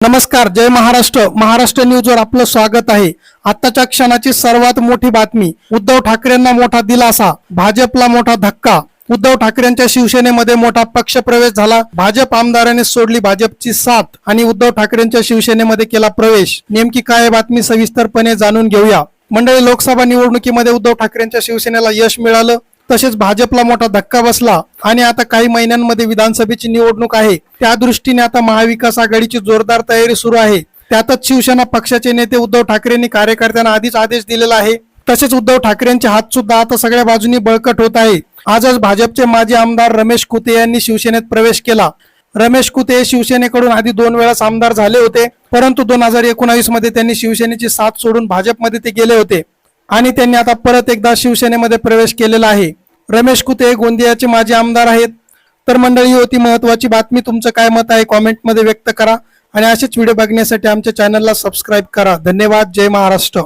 नमस्कार जय महाराष्ट्र. महाराष्ट्र न्यूजवर आपलं स्वागत आहे. आताच्या क्षणाची सर्वात मोठी बातमी उद्धव ठाकरेंना मोठा दिलासा भाजपला मोठा धक्का. उद्धव ठाकरेंच्या शिवसेनेमध्ये मोठा पक्ष प्रवेश झाला. भाजप आमदाराने सोडली भाजपची साथ आणि उद्धव ठाकरेंच्या शिवसेनेमध्ये केला प्रवेश. नेमकी काय बातमी सविस्तरपणे जाणून घेऊया. मंडळी लोकसभा निवडणुकीमध्ये उद्धव ठाकरेंच्या शिवसेनेला यश मिळालं. तसेच भाजपला मोठा धक्का बसला आणि आता काही महिन्यांमध्ये विधानसभेची निवडणूक आहे त्या दृष्टीने आता महाविकास आघाडीची जोरदार तयारी सुरू आहे. त्यातच शिवसेना पक्षाचे नेते उद्धव ठाकरेंनी कार्यकर्त्यांना आधीच आदेश दिलेला आहे. तसेच उद्धव ठाकरेंचे हात सुद्धा आता सगळ्या बाजूनी बळकट होत आहे. आजच भाजपचे माजी आमदार रमेश कुते यांनी शिवसेनेत प्रवेश केला. रमेश कुते हे शिवसेनेकडून आधी दोन वेळा आमदार झाले होते परंतु दोन हजार एकोणावीसमध्ये त्यांनी शिवसेनेची साथ सोडून भाजपमध्ये ते गेले होते. आणि त्यांनी आता परत एकदा शिवसेनेमध्ये प्रवेश केलेला आहे. रमेश कुते गोंदियाचे माजी आमदार आहेत? तर मंडळी होती महत्वाची बातमी तुमचं काय मत आहे? कॉमेंटमध्ये व्यक्त करा आणि असेच व्हिडिओ बघण्यासाठी आमच्या चॅनलला सबस्क्राईब करा. धन्यवाद. जय महाराष्ट्र.